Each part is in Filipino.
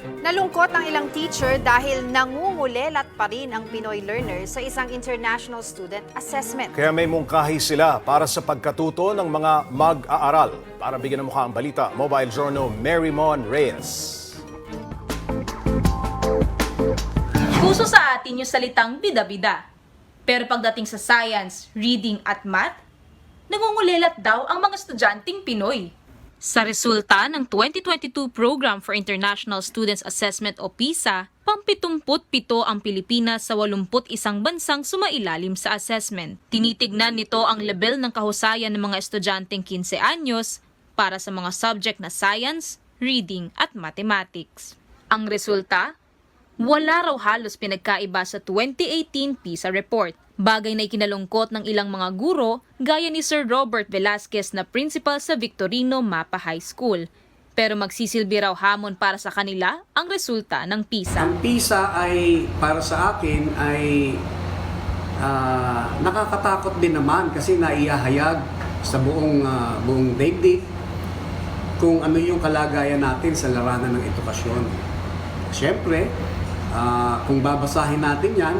Nalungkot ang ilang teacher dahil nangungulelat pa rin ang Pinoy learners sa isang international student assessment. Kaya may mungkahi sila para sa pagkatuto ng mga mag-aaral. Para bigyan ng mukha ang balita, Mobile Journal Mary Mon Reyes. Puso sa atin yung salitang bida-bida. Pero pagdating sa science, reading at math, nangungulelat daw ang mga estudyanteng Pinoy. Sa resulta ng 2022 Program for International Students Assessment o PISA, pampitumput-pito ang Pilipinas sa 81 bansang sumailalim sa assessment. Tinitignan nito ang level ng kahusayan ng mga estudyanteng 15 anyos para sa mga subject na science, reading at mathematics. Ang resulta, wala raw halos pinagkaiba sa 2018 PISA report. Bagay na ikinalungkot ng ilang mga guro gaya ni Sir Robert Velasquez na principal sa Victorino Mapa High School. Pero magsisilbi raw hamon para sa kanila ang resulta ng PISA. Ang PISA ay para sa akin ay ah, nakakatakot din naman kasi naiyahayag sa buong ah, buong daigdig kung ano yung kalagayan natin sa larangan ng edukasyon. Siyempre, ah, kung babasahin natin yan,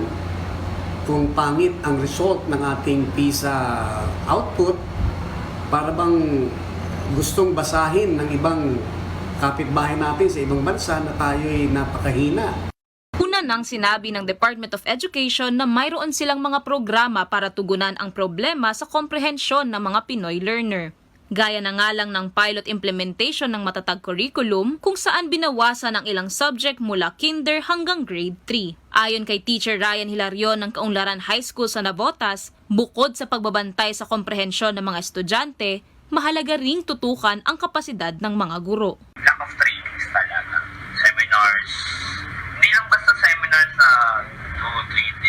kung pangit ang result ng ating PISA output, para bang gustong basahin ng ibang kapitbahay natin sa ibang bansa na tayo'y napakahina. Nang sinabi ng Department of Education na mayroon silang mga programa para tugunan ang problema sa komprehensyon ng mga Pinoy learner. Gaya na nga lang ng pilot implementation ng matatag curriculum kung saan binawasan ang ilang subject mula kinder hanggang grade 3. Ayon kay Teacher Ryan Hilarion ng Kaunlaran High School sa Navotas, bukod sa pagbabantay sa komprehensyon ng mga estudyante, mahalaga ring tutukan ang kapasidad ng mga guro. lack of trainings talaga. Seminars. Hindi lang basta seminars na 2, 3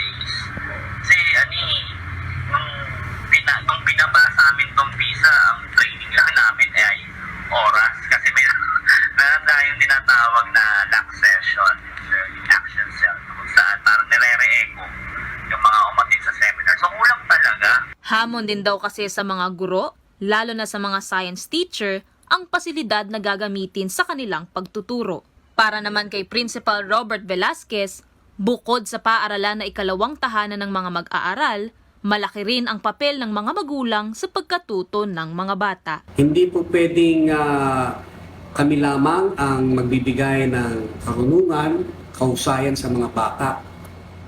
Hamon din daw kasi sa mga guro, lalo na sa mga science teacher, ang pasilidad na gagamitin sa kanilang pagtuturo. Para naman kay Principal Robert Velasquez, bukod sa paaralan na ikalawang tahanan ng mga mag-aaral, malaki rin ang papel ng mga magulang sa pagkatuto ng mga bata. Hindi po pwedeng ah, kami lamang ang magbibigay ng karunungan, kahusayan sa mga bata.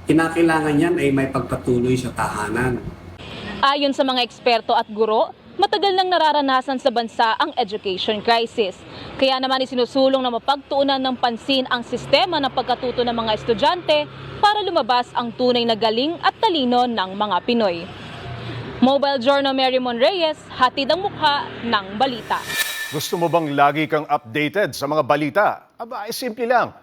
Kinakailangan yan ay may pagpatuloy sa tahanan. Ayon sa mga eksperto at guro, matagal nang nararanasan sa bansa ang education crisis. Kaya naman isinusulong na mapagtuunan ng pansin ang sistema ng pagkatuto ng mga estudyante para lumabas ang tunay na galing at talino ng mga Pinoy. Mobile Journal Mary Mon Reyes, hatid ang mukha ng balita. Gusto mo bang lagi kang updated sa mga balita? Aba, ay simple lang.